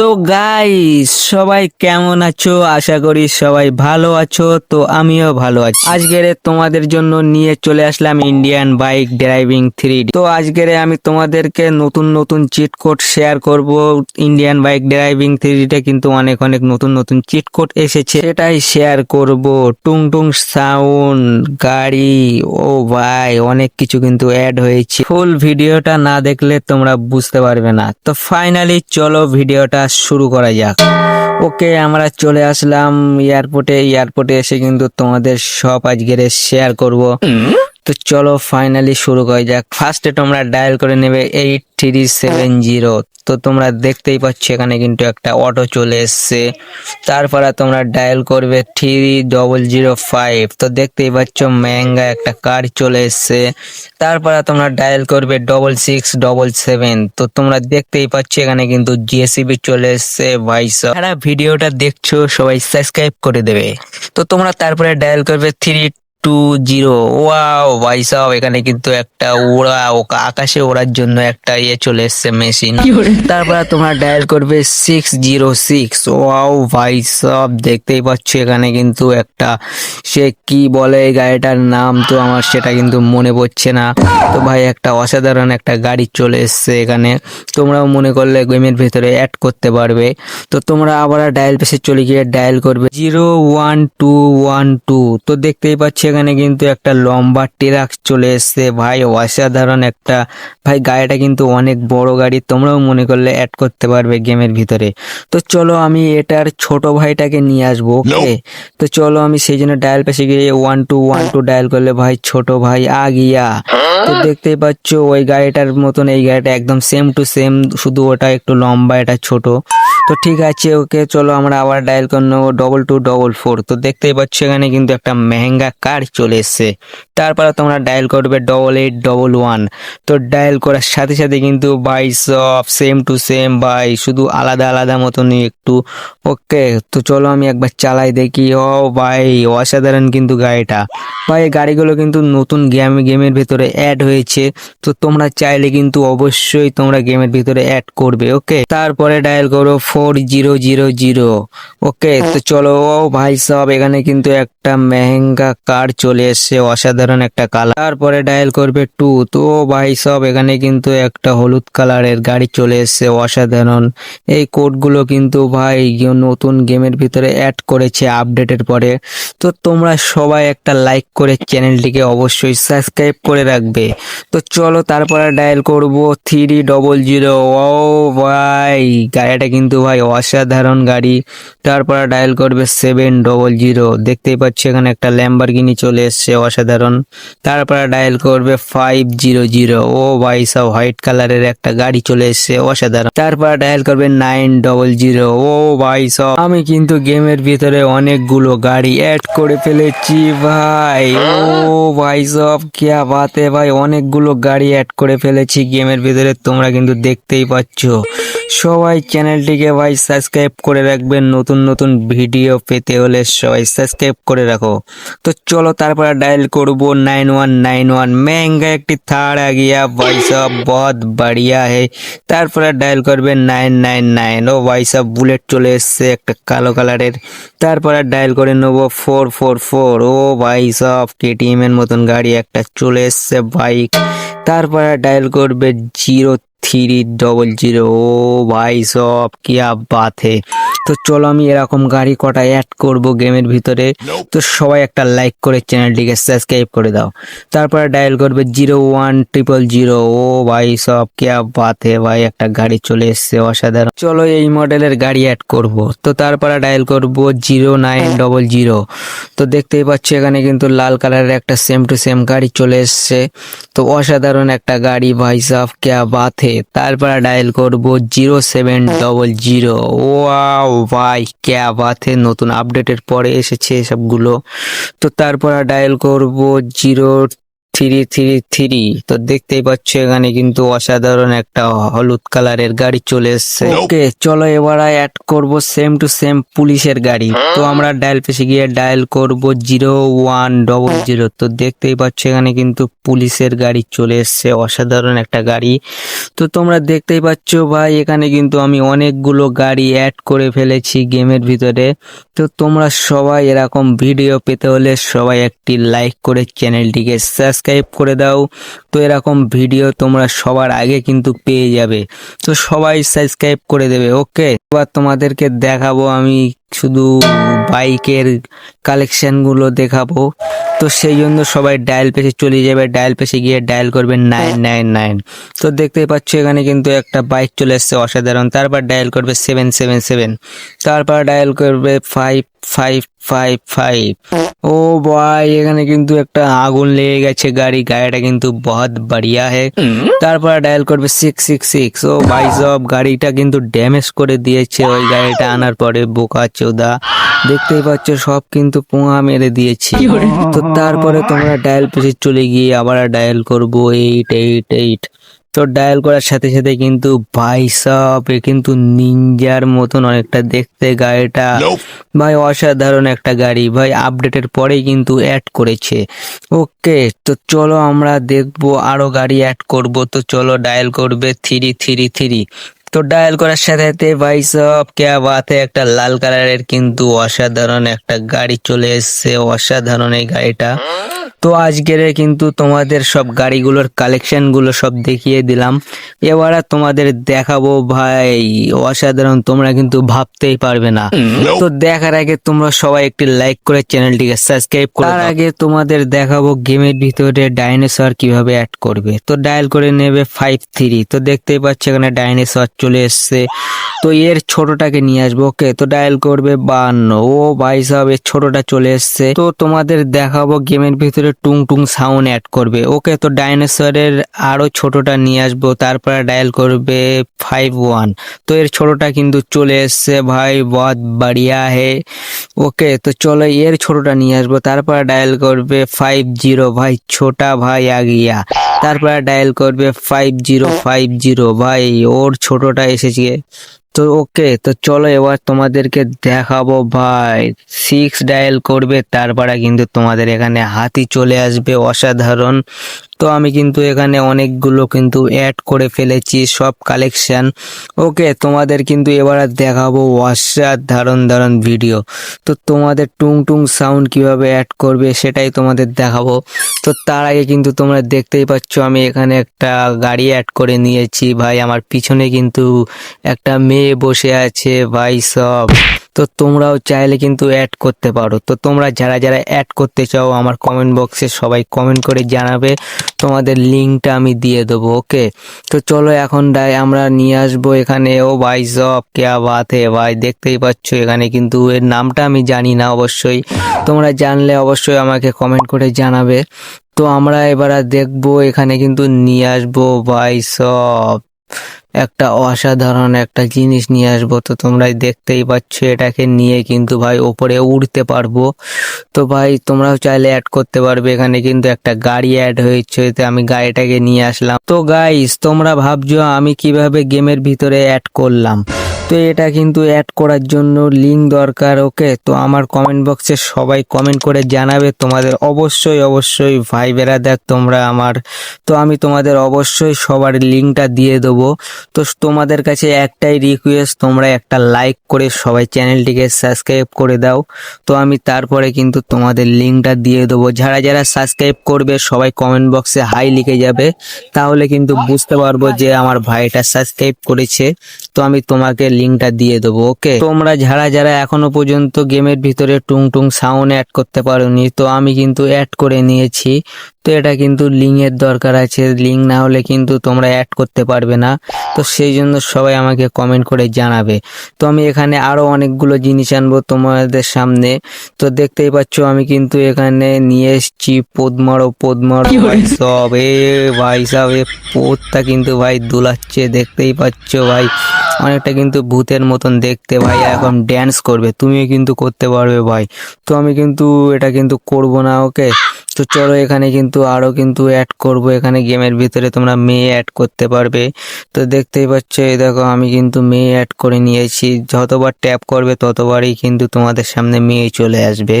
So guys সবাই কেমন আছো? আশা করি সবাই ভালো আছো, তো আমিও ভালো আছি। আজকের তোমাদের জন্য নিয়ে চলে আসলাম ইন্ডিয়ান বাইক ড্রাইভিং থ্রি তো আজকের আমি তোমাদেরকে নতুন নতুন চিট কোড শেয়ার করব। ইন্ডিয়ান বাইক ড্রাইভিং থ্রিতে কিন্তু অনেক অনেক নতুন নতুন চিট কোড এসেছে। সেটাই শেয়ার করব। টুং টুং সাউন্ড গাড়ি, ও ভাই, অনেক কিছু কিন্তু অ্যাড হয়েছে। ফুল ভিডিওটা না দেখলে তোমরা বুঝতে পারবে না। তো ফাইনালি চলো ভিডিওটা শুরু করা যাক। ওকে, আমরা চলে আসলাম এয়ারপোর্টে এয়ারপোর্টে এসে কিন্তু তোমাদের সব আজকের শেয়ার করব। তো চলো ফাইনালি শুরু করা। যাক ফার্স্টে তোমরা ডায়াল করে নেবে এইট থ্রি সেভেন জিরো তো তোমরা দেখতেই পাচ্ছ এখানে কিন্তু একটা অটো চলে এসছে। তারপরে তোমরা ডায়াল করবে থ্রি ডবল জিরো ফাইভ তো দেখতেই পাচ্ছ ম্যাঙ্গা একটা কার চলে এসছে। তারপরে তোমরা ডায়াল করবে ডবল সিক্স ডবল সেভেন তো তোমরা দেখতেই পাচ্ছ এখানে কিন্তু জিএসিবি চলে এসছে ভাইস যারা ভিডিওটা দেখছ, সবাই সাবস্ক্রাইব করে দেবে। তো তোমরা তারপরে ডায়াল করবে থ্রি টু জিরো ওয়াও ভাই সাহেব এখানে কিন্তু একটা ওড়া আকাশে ওড়ার জন্য একটা ইয়ে চলে এসছে মেশিন তারপরে তোমরা ডায়াল করবে সিক্স জিরো সিক্স ওয়াও ভাই সাহেব দেখতেই পাচ্ছ এখানে কিন্তু একটা সে কি বলে এই গাড়িটার নাম তো আমার সেটা কিন্তু মনে পড়ছে না। তো ভাই একটা অসাধারণ একটা গাড়ি চলে এসছে এখানে। তোমরাও মনে করলে গেমের ভেতরে অ্যাড করতে পারবে। তো তোমরা আবার ডায়াল পেসে চলে গিয়ে ডায়াল করবে। Zero one two one two তো দেখতেই পাচ্ছি এখানে কিন্তু একটা লম্বা ট্রাক চলে এসছে। ভাই অসাধারণ একটা। ভাই গাড়িটা কিন্তু অনেক বড় গাড়ি। তোমরাও মনে করলে অ্যাড করতে পারবে গেমের ভিতরে। তো চলো আমি এটার ছোট ভাইটাকে নিয়ে আসব ওকে তো চলো আমি সেই জন্য ডায়াল পেসে গিয়ে one two one two dial করলে ভাই ছোট ভাই আগিয়া তো দেখতেই পাচ্ছ ওই গাড়িটার মতন এই গাড়িটা একদম সেম টু সেম শুধু ওটা একটু লম্বা এটা ছোট। তো ঠিক আছে, ওকে চলো আমরা আবার ডায়াল করে নেব ডবল টু ডবল ফোর তো দেখতেই পাচ্ছ এখানে কিন্তু একটা মেহেঙ্গা কার চলে এসছে। তারপরে তোমরা ডায়াল করবে ডবল এইট ডবল ওয়ান তো ডায়াল করার সাথে সাথে কিন্তু বাই সব সেম টু সেম বাই শুধু আলাদা আলাদা মতনই একটু। ওকে, তো চলো আমি একবার চালাই দেখি। ও ভাই, অসাধারণ কিন্তু গাড়িটা। ভাই গাড়িগুলো কিন্তু নতুন গেম গেমের ভিতরে অ্যাড হয়েছে। তো তোমরা চাইলে কিন্তু অবশ্যই তোমরা গেমের ভিতরে অ্যাড করবে, ওকে? তারপরে ডায়াল করো four zero zero zero okay তো চলো ভাই সব এখানে কিন্তু একটা মেহেঙ্গা কার চলে এসছে, অসাধারণ একটা কালার তারপরে ডায়াল করবে টু তো ভাই, সব এখানে কিন্তু একটা হলুদ কালারের গাড়ি চলে এসছে, অসাধারণ। এই কোডগুলো কিন্তু ভাই নতুন গেমের ভিতরে অ্যাড করেছে আপডেটের পরে। তো তোমরা সবাই একটা লাইক করে চ্যানেলটিকে অবশ্যই সাবস্ক্রাইব করে রাখবে। তো চলো তারপরে ডায়াল করব থ্রি ডবল জিরো ও ভাই, গাড়িটা কিন্তু ভাই অসাধারণ গাড়ি। তারপরে ডায়াল করবে সেভেন ডবল জিরো দেখতেই পাচ্ছি এখানে একটা ল্যাম্বারগিনি চলে এসছে, অসাধারণ। তারপরে ডায়াল করবে ফাইভ জিরো জিরো ও ভাই, সব হোয়াইট কালারের একটা গাড়ি চলে এসছে, অসাধারণ। তারপরে ডায়াল করবে নাইন ডবল জিরো ও ভাই, সব। আমি কিন্তু গেমের ভিতরে অনেকগুলো গাড়ি অ্যাড করে ফেলেছি ভাই। ও ভাই, সব। কিয়া বাতে ভাই, অনেকগুলো গাড়ি অ্যাড করে ফেলেছি গেমের ভিতরে। তোমরা কিন্তু দেখতেই পাচ্ছ। সবাই চ্যানেলটিকে ভাই সাবস্ক্রাইব করে রাখবেন নতুন নতুন ভিডিও পেতে হলে সবাই সাবস্ক্রাইব করে রাখো তো চলো তারপরে ডায়াল করব নাইন ওয়ান নাইন ওয়ান महंगा একটি থার্ড आ गया भाई साहब बहुत बढ़िया है তারপরে ডায়াল করবে নাইন নাইন নাইন ও ভাই সাহেব বুলেট চলে এসছে একটা কালো কালারের তারপরে ডায়াল করে নেবো ফোর ফোর ফোর ও ভাই সাহেব কেটিএম এর মতন গাড়ি একটা চলে এসছে বাইক তারপরে ডায়াল করবে জিরো থ্রি ডবল জিরো ও ভাই সব বাত হে তো চলো আমি এরকম গাড়ি কটা অ্যাড করব গেমের ভিতরে। তো সবাই একটা লাইক করে চ্যানেলটিকে সাবস্ক্রাইব করে দাও। তারপরে ডায়াল করবে জিরো ওয়ান ট্রিপল জিরো ও ভাই সব বাত হে ভাই একটা গাড়ি চলে এসছে অসাধারণ। চলো এই মডেলের গাড়ি অ্যাড করব। তো তারপরে ডায়াল করব জিরো নাইন ডবল জিরো তো দেখতেই পাচ্ছ এখানে কিন্তু লাল কালারের একটা সেম টু সেম গাড়ি চলে এসছে। তো অসাধারণ একটা গাড়ি ভাই সাহ ক্যা বাত হে তারপরে ডায়াল করব zero seven double zero. Wow ভাই, ক্যা বাত নতুন আপডেটের পরে এসেছে সবগুলো তো তারপরে ডায়াল করব জিরো থ্রি থ্রি থ্রি। তো দেখতেই পাচ্ছ এখানে কিন্তু অসাধারণ একটা হলুদ কালারের গাড়ি চলে এসছে। ওকে চলো এবার অ্যাড করব সেম টু সেম পুলিশের গাড়ি। তো আমরা ডায়াল পেশে গিয়ে ডায়াল করব জিরো ওয়ান ডবল জিরো তো দেখতেই পাচ্ছ এখানে কিন্তু পুলিশের গাড়ি চলে এসছে অসাধারণ একটা গাড়ি। তো তোমরা দেখতেই পাচ্ছ ভাই এখানে কিন্তু আমি অনেকগুলো গাড়ি অ্যাড করে ফেলেছি গেমের ভিতরে। তো তোমরা সবাই এরকম ভিডিও পেতে হলে সবাই একটি লাইক করে চ্যানেলটিকে সাবস্ক্রাইব করে দাও। তো এরকম ভিডিও তোমরা সবার আগে কিন্তু পেয়ে যাবে। তো সবাই সাবস্ক্রাইব করে দেবে ওকে এবার তোমাদেরকে দেখাবো আমি শুধু বাইকের কালেকশনগুলো দেখাবো। তো সেই জন্য সবাই ডায়াল পেছে চলে যাবে ডায়াল পেছে গিয়ে ডায়াল করবে নাইন নাইন নাইন তো দেখতেই পাচ্ছ এখানে কিন্তু একটা বাইক চলে এসছে অসাধারণ। তারপর ডায়াল করবে সেভেন সেভেন সেভেন তারপর ডায়াল করবে ফাইভ ফাইভ ফাইভ ফাইভ ও ভাই এখানে কিন্তু একটা আগুন লেগে গেছে গাড়ি। গাড়িটা কিন্তু বহুত বাড়িয়া হে। তারপর ডায়াল করবে সিক্স সিক্স সিক্স ও ভাই সব গাড়িটা কিন্তু ড্যামেজ করে দিয়েছে। ওই গাড়িটা আনার পরে বোকা চোদা। দেখতেই পাচ্ছ সব কিন্তু পোঙা মেরে দিয়েছি। তো তারপরে তোমরা ডায়াল পেছে চলে গিয়ে আবার ডায়াল করব। এইট এইট এইট তো ডায়াল করার সাথে সাথে কিন্তু ভাই সব এ কিন্তু নিনজার মতন অনেকটা দেখতে গাড়িটা। ভাই অসাধারণ একটা গাড়ি। ভাই আপডেটের পরেই কিন্তু অ্যাড করেছে। ওকে তো চলো আমরা দেখব আরও গাড়ি অ্যাড করব। তো চলো ডায়াল করবে থ্রি থ্রি থ্রি তো ডায়াল করার সাথে সাথে ভাই সব কেয়া বাতে একটা লাল কালারের কিন্তু অসাধারণ একটা গাড়ি চলে এসছে অসাধারণ এই গাড়িটা। তো আজকের কিন্তু তোমাদের সব গাড়িগুলোর কালেকশনগুলো সব দেখিয়ে দিলাম। এবারে তোমাদের দেখাবো ভাই অসাধারণ তোমরা কিন্তু ভাবতেই পারবে না। তো দেখার আগে তোমরা সবাই একটি লাইক করে চ্যানেলটিকে সাবস্ক্রাইব করো তার আগে তোমাদের দেখাবো গেমের ভিতরে ডাইনোসর কীভাবে অ্যাড করবে। তো ডায়াল করে নেবে ফাইভ থ্রি তো দেখতেই পাচ্ছ এখানে ডাইনোসর চলে এসছে। তো এর ছোটটাকে নিয়ে আসব। ওকে, তো ডায়াল করবে বান্ন। ও ভাই সাহেব, এর ছোটটা চলে এসছে। তো তোমাদের দেখাবো গেমের ভিতরে টুং টুং সাউন্ড অ্যাড করবে। ওকে, তো ডাইনোসরের আরও ছোটটা নিয়ে আসব। তারপরে ডায়াল করবে ফাইভ ওয়ান তো এর ছোটটা কিন্তু চলে এসছে। ভাই বহুত বাড়িয়া হে। ওকে, তো চলো এর ছোটটা নিয়ে আসব। তারপরে ডায়াল করবে ফাইভ জিরো ভাই, ছোটা ভাই আগিয়া। তারপরে ডায়াল করবে ফাইভ জিরো ফাইভ জিরো ভাই, ওর ছোটটা এসেছে। তো ওকে, তো চলো এবার তোমাদেরকে দেখাবো ভাই। সিক্স ডায়াল করবে, তারপরে কিন্তু তোমাদের এখানে হাতি চলে আসবে, অসাধারণ। তো আমি কিন্তু এখানে অনেকগুলো কিন্তু অ্যাড করে ফেলেছি, সব কালেকশন ওকে তোমাদের কিন্তু এবার দেখাবো অসাধারণ, দারুণ ভিডিও তো তোমাদের টুং টুং সাউন্ড কীভাবে অ্যাড করবে সেটাই তোমাদের দেখাবো। তো তার আগে কিন্তু তোমরা দেখতেই পাচ্ছ, আমি এখানে একটা গাড়ি অ্যাড করে নিয়েছি। ভাই, আমার পিছনে কিন্তু একটা মেয়ে বসে আছে, ভাই, সব। তো তোমরাও চাইলে কিন্তু অ্যাড করতে পারো। তো তোমরা যারা যারা অ্যাড করতে চাও, আমার কমেন্ট বক্সে সবাই কমেন্ট করে জানাবে। তোমাদের লিঙ্কটা আমি দিয়ে দেবো ওকে তো চলো এখন ডাই, আমরা নিয়ে আসব এখানে। ও ভাই সব কেয়া বাত হে ভাই? দেখতেই পাচ্ছ এখানে কিন্তু এর নামটা আমি জানি না অবশ্যই। তোমরা জানলে অবশ্যই আমাকে কমেন্ট করে জানাবে। তো আমরা এবার দেখব এখানে কিন্তু নিয়ে আসব, ভাই সব একটা অসাধারণ একটা জিনিস নিয়ে আসব। তো তোমরাই দেখতেই পাচ্ছ, এটাকে নিয়ে কিন্তু ভাই ওপরে উড়তে পারব। তো ভাই, তোমরাও চাইলে অ্যাড করতে পারবে। এখানে কিন্তু একটা গাড়ি অ্যাড হয়েছে, তো আমি গাড়িটাকে নিয়ে আসলাম। তো গাইস তোমরা ভাবছ আমি কীভাবে গেমের ভিতরে অ্যাড করলাম? তো এটা কিন্তু অ্যাড করার জন্য লিঙ্ক দরকার ওকে তো আমার কমেন্ট বক্সে সবাই কমেন্ট করে জানাবে। তোমাদের অবশ্যই অবশ্যই ভাই বেরাদার তোমরা আমার, তো আমি তোমাদের অবশ্যই সবার লিঙ্কটা দিয়ে দেবো। তো তোমাদের কাছে একটাই রিকোয়েস্ট তোমরা একটা লাইক করে সবাই চ্যানেলটিকে সাবস্ক্রাইব করে দাও। তো আমি তারপরে কিন্তু তোমাদের লিঙ্কটা দিয়ে দেবো। যারা যারা সাবস্ক্রাইব করবে, সবাই কমেন্ট বক্সে হাই লিখে যাবে। তাহলে কিন্তু বুঝতে পারব যে আমার ভাইটা সাবস্ক্রাইব করেছে। তো আমি তোমাকে লিঙ্কটা দিয়ে দেবো ওকে তোমরা যারা যারা এখনও পর্যন্ত গেমের ভিতরে টুং টুং সাউন্ড অ্যাড করতে পারোনি তো আমি কিন্তু অ্যাড করে নিয়েছি। তো এটা কিন্তু লিঙ্কের দরকার আছে। লিঙ্ক না হলে কিন্তু তোমরা অ্যাড করতে পারবে না। তো সেই জন্য সবাই আমাকে কমেন্ট করে জানাবে। তো আমি এখানে আরও অনেকগুলো জিনিস আনব তোমাদের সামনে। তো দেখতেই পাচ্ছ আমি কিন্তু এখানে নিয়ে এসেছি পদ্মারো পদ্মারো ভাই সব এ ভাই সব এ পোদটা কিন্তু ভাই দুলাচ্ছে দেখতেই পাচ্ছ ভাই। অনেকটা কিন্তু ভূতের মতন দেখতে ভাই এখন ড্যান্স করবে। তুমিও কিন্তু করতে পারবে ভাই। তো আমি কিন্তু এটা কিন্তু করব না, ওকে? তো চলো এখানে কিন্তু আরও কিন্তু অ্যাড করব। এখানে গেমের ভিতরে তোমরা মেয়ে অ্যাড করতে পারবে। তো দেখতেই পাচ্ছ, এই দেখো আমি কিন্তু মেয়ে অ্যাড করে নিয়েছি। যতবার ট্যাপ করবে ততবারই কিন্তু তোমাদের সামনে মেয়ে চলে আসবে।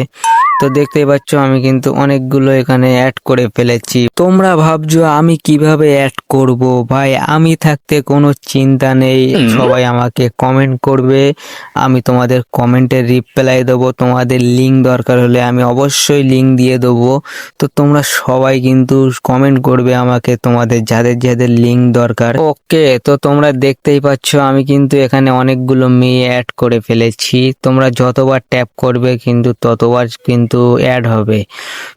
তো দেখতেই পাচ্ছ আমি কিন্তু অনেকগুলো এখানে অ্যাড করে ফেলেছি। তোমরা ভাবছ আমি কীভাবে অ্যাড করব? ভাই আমি থাকতে কোনো চিন্তা নেই। সবাই আমাকে কমেন্ট করবে। আমি তোমাদের কমেন্টের রিপ্লাই দেবো। তোমাদের লিঙ্ক দরকার হলে আমি অবশ্যই লিঙ্ক দিয়ে দেবো। তো তোমরা সবাই কিন্তু কমেন্ট করবে আমাকে তোমাদের যাদের যাদের লিঙ্ক দরকার। ওকে তো তোমরা দেখতেই পাচ্ছ আমি কিন্তু এখানে অনেকগুলো মেয়ে অ্যাড করে ফেলেছি। তোমরা যতবার ট্যাপ করবে কিন্তু ততবার কিন্তু অ্যাড হবে।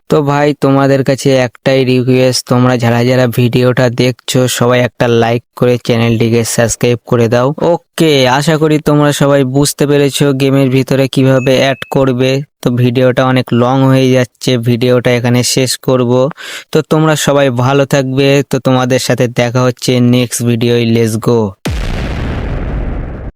তো ভাই, তোমাদের কাছে একটাই রিকোয়েস্ট তোমরা যারা যারা ভিডিওটা দেখছ, সবাই একটা লাইক করে চ্যানেলটিকে সাবস্ক্রাইব করে দাও। ওকে আশা করি তোমরা সবাই বুঝতে পেরেছ গেমের ভিতরে কীভাবে অ্যাড করবে। তো ভিডিওটা অনেক লং হয়ে যাচ্ছে, ভিডিওটা এখানে শেষ করব। তো তোমরা সবাই ভালো থাকবে। তো তোমাদের সাথে দেখা হচ্ছে নেক্সট ভিডিও লেটস গো